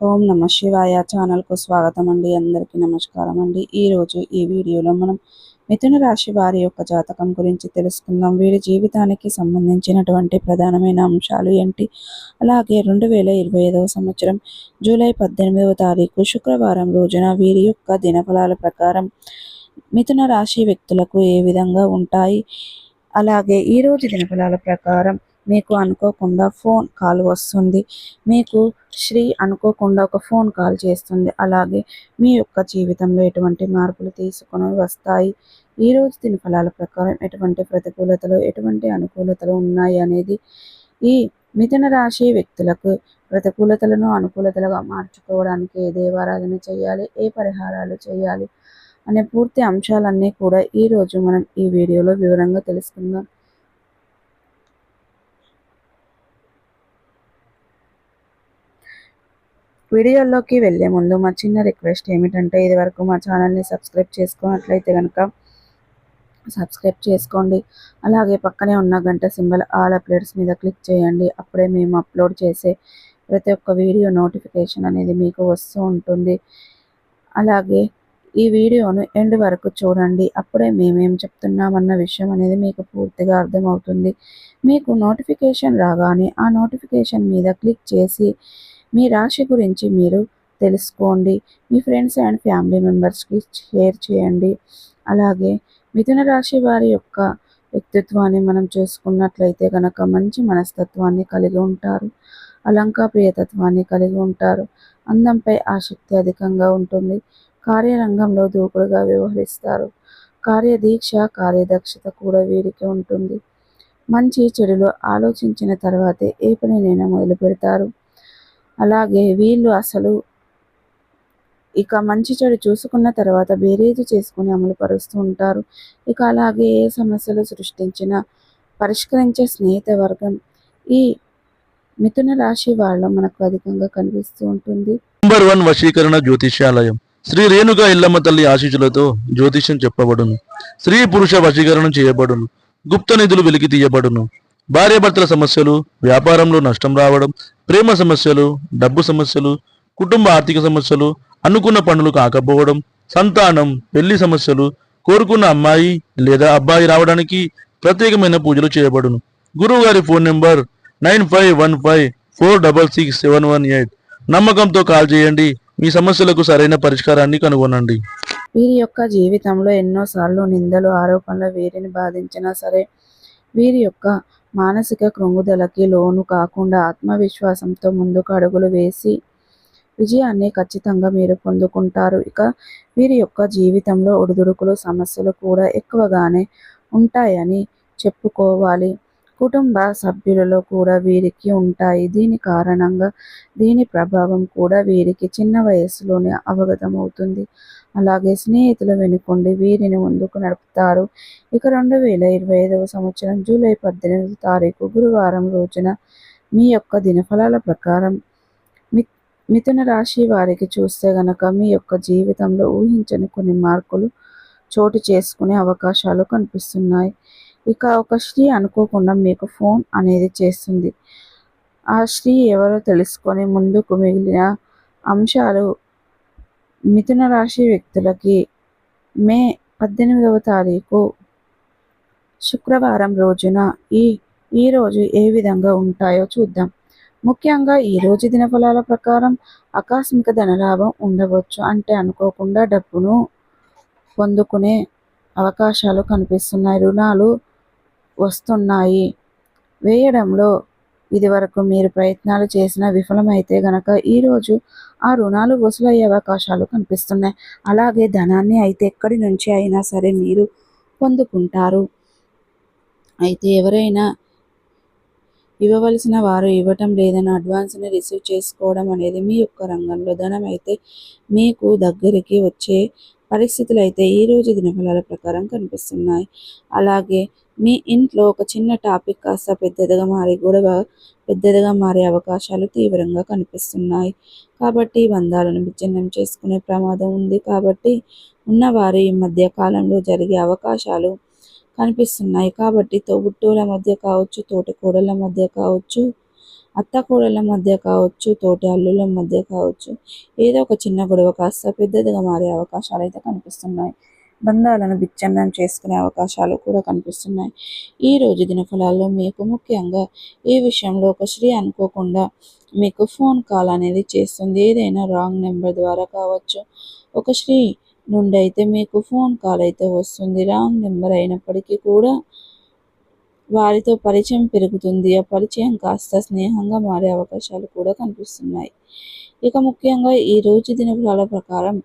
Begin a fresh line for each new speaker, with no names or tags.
ఓం నమ శివాయ ఛానల్కు స్వాగతం అండి. అందరికీ నమస్కారం అండి. ఈరోజు ఈ వీడియోలో మనం మిథున రాశి వారి యొక్క జాతకం గురించి తెలుసుకుందాం. వీరి జీవితానికి సంబంధించినటువంటి ప్రధానమైన అంశాలు ఏంటి? అలాగే రెండు వేల ఇరవై ఐదవ సంవత్సరం జూలై పద్దెనిమిదవ తారీఖు శుక్రవారం రోజున వీరి యొక్క దినఫలాల ప్రకారం మిథున రాశి వ్యక్తులకు ఏ విధంగా ఉంటాయి? అలాగే ఈరోజు దినఫలాల ప్రకారం మీకు అనుకోకుండా ఫోన్ కాల్ వస్తుంది. మీకు శ్రీ అనుకోకుండా ఒక ఫోన్ కాల్ చేస్తుంది. అలాగే మీ యొక్క జీవితంలో ఎటువంటి మార్పులు తీసుకొని వస్తాయి? ఈరోజు దీని ఫలాల ప్రకారం ఎటువంటి ప్రతికూలతలు ఎటువంటి అనుకూలతలు ఉన్నాయి అనేది ఈ మిథున రాశి వ్యక్తులకు ప్రతికూలతలను అనుకూలతలుగా మార్చుకోవడానికి ఏ దేవారాధన చేయాలి? ఏ పరిహారాలు చేయాలి? అనే పూర్తి అంశాలన్నీ కూడా ఈరోజు మనం ఈ వీడియోలో వివరంగా తెలుసుకుందాం. వీడియోలోకి వెళ్ళే ముందు మా చిన్న రిక్వెస్ట్ ఏమిటంటే ఇది వరకు మా ఛానల్ని సబ్స్క్రైబ్ చేసుకున్నట్లయితే కనుక సబ్స్క్రైబ్ చేసుకోండి. అలాగే పక్కనే ఉన్న గంట సింబల్ ఆల్ అప్డేట్స్ మీద క్లిక్ చేయండి. అప్పుడే మేము అప్లోడ్ చేసే ప్రతి ఒక్క వీడియో నోటిఫికేషన్ అనేది మీకు వస్తూ ఉంటుంది. అలాగే ఈ వీడియోను ఎండ్ వరకు చూడండి. అప్పుడే మేమేం చెప్తున్నామన్న విషయం అనేది మీకు పూర్తిగా అర్థమవుతుంది. మీకు నోటిఫికేషన్ రాగానే ఆ నోటిఫికేషన్ మీద క్లిక్ చేసి మీ రాశి గురించి మీరు తెలుసుకోండి. మీ ఫ్రెండ్స్ అండ్ ఫ్యామిలీ మెంబర్స్కి షేర్ చేయండి. అలాగే మిథున రాశి వారి యొక్క వ్యక్తిత్వాన్ని మనం చూసుకున్నట్లయితే కనుక మంచి మనస్తత్వాన్ని కలిగి ఉంటారు. అలంకా ప్రియతత్వాన్ని కలిగి ఉంటారు. అందంపై ఆసక్తి అధికంగా ఉంటుంది. కార్యరంగంలో దూకుడుగా వ్యవహరిస్తారు. కార్యదీక్ష కార్యదక్షత కూడా వీరికి ఉంటుంది. మంచి చెడులో ఆలోచించిన తర్వాతే ఏ పనినైనా మొదలు పెడతారు అలాగే వీళ్ళు అసలు ఇక మంచి చెడు చూసుకున్న తర్వాత బేరీజు చేసుకుని అమలు పరుస్తూ ఉంటారు. ఇక అలాగే ఏ సమస్యలు సృష్టించినా పరిష్కరించే స్నేహిత వర్గం ఈ మిథున రాశి వాళ్ళ మనకు అధికంగా కనిపిస్తూ ఉంటుంది.
నంబర్ వన్ వశీకరణ జ్యోతిష్యాలయం. శ్రీ రేణుగా ఇల్లమ్మ తల్లి ఆశీస్సులతో జ్యోతిష్యం చెప్పబడును. స్త్రీ పురుష వశీకరణం చేయబడును. గుప్త నిధులు వెలికి తీయబడును. భార్యాభర్తల సమస్యలు వ్యాపారంలో నష్టం రావడం ప్రేమ సమస్యలు డబ్బు సమస్యలు కుటుంబ ఆర్థిక సమస్యలు అనుకున్న పనులు కాకపోవడం సంతానం పెళ్ళి సమస్యలు కోరుకున్న అమ్మాయి లేదా అబ్బాయి రావడానికి ప్రత్యేకమైన పూజలు చేయబడును. గురువు గారి phone number nine five one five four double six seven one eight. నమ్మకంతో కాల్ చేయండి మీ సమస్యలకు సరైన పరిష్కారాన్ని కనుగొనండి.
వీరి యొక్క జీవితంలో ఎన్నోసార్లు నిందలు ఆరోపణలు వీరిని బాధించినా సరే వీరి యొక్క మానసిక కృంగుదలకి లోను కాకుండా ఆత్మవిశ్వాసంతో ముందుకు అడుగులు వేసి విజయాన్ని ఖచ్చితంగా మీరు పొందుకుంటారు. ఇక వీరి యొక్క జీవితంలో ఒడిదుడుకులు సమస్యలు కూడా ఎక్కువగానే ఉంటాయని చెప్పుకోవాలి. కుటుంబ సభ్యులలో కూడా వీరికి ఉంటాయి. దీని కారణంగా దీని ప్రభావం కూడా వీరికి చిన్న వయసులోనే అవగతమవుతుంది. అలాగే స్నేహితులు వెనుకొండి వీరిని ముందుకు నడుపుతారు. ఇక రెండు వేల ఇరవై ఐదవ సంవత్సరం జూలై పద్దెనిమిది తారీఖు గురువారం రోజున మీ యొక్క దినఫలాల ప్రకారం మి మిథున రాశి వారికి చూస్తే గనక మీ యొక్క జీవితంలో ఊహించని కొన్ని మార్పులు చోటు చేసుకునే అవకాశాలు కనిపిస్తున్నాయి. ఇక ఒక స్త్రీ అనుకోకుండా మీకు ఫోన్ అనేది చేస్తుంది. ఆ స్త్రీ ఎవరో తెలుసుకొని ముందుకు మిగిలిన అంశాలు మిథున రాశి వ్యక్తులకి మే పద్దెనిమిదవ తారీఖు శుక్రవారం రోజున ఈ ఈరోజు ఏ విధంగా ఉంటాయో చూద్దాం. ముఖ్యంగా ఈ రోజు దినఫలాల ప్రకారం ఆకస్మిక ధనలాభం ఉండవచ్చు అంటే అనుకోకుండా డబ్బును పొందుకునే అవకాశాలు కనిపిస్తున్నాయి. రుణాలు వస్తున్నాయి. వేయడంలో ఇదివరకు మీరు ప్రయత్నాలు చేసిన విఫలమైతే గనక ఈరోజు ఆ రుణాలు వసూలయ్యే అవకాశాలు కనిపిస్తున్నాయి. అలాగే ధనాన్ని అయితే ఎక్కడి నుంచి అయినా సరే మీరు పొందుకుంటారు. అయితే ఎవరైనా ఇవ్వవలసిన వారు ఇవ్వటం లేదని అడ్వాన్స్ని రిసీవ్ చేసుకోవడం అనేది మీ యొక్క రంగంలో ధనం అయితే మీకు దగ్గరికి వచ్చే పరిస్థితులు అయితే ఈ రోజు దినఫలాల ప్రకారం కనిపిస్తున్నాయి. అలాగే మీ ఇంట్లో ఒక చిన్న టాపిక్ కాస్త పెద్దదిగా మారి గొడవ పెద్దదిగా మారే అవకాశాలు తీవ్రంగా కనిపిస్తున్నాయి. కాబట్టి బంధాలను విచ్ఛిన్నం చేసుకునే ప్రమాదం ఉంది. కాబట్టి ఉన్నవారు ఈ మధ్య కాలంలో జరిగే అవకాశాలు కనిపిస్తున్నాయి. కాబట్టి తోబుట్టూల మధ్య కావచ్చు తోటికోడళ్ళ మధ్య కావచ్చు అత్త కోడళ్ళ మధ్య కావచ్చు తోటి అల్లుల మధ్య కావచ్చు ఏదో ఒక చిన్న గొడవ కాస్త పెద్దదిగా మారే అవకాశాలు అయితే కనిపిస్తున్నాయి. బంధాలను విచ్ఛిన్నం చేసుకునే అవకాశాలు కూడా కనిపిస్తున్నాయి. ఈ రోజు దినఫలాల్లో మీకు ముఖ్యంగా ఈ విషయంలో ఒక స్త్రీ అనుకోకుండా మీకు ఫోన్ కాల్ అనేది చేస్తుంది. ఏదైనా రాంగ్ నెంబర్ ద్వారా కావచ్చు. ఒక స్త్రీ నుండి అయితే మీకు ఫోన్ కాల్ అయితే వస్తుంది. రాంగ్ నెంబర్ అయినప్పటికీ కూడా వారితో పరిచయం పెరుగుతుంది. ఆ పరిచయం కాస్త స్నేహంగా మారే అవకాశాలు కూడా కనిపిస్తున్నాయి. ఇక ముఖ్యంగా ఈ రోజు దినఫలాల ప్రకారం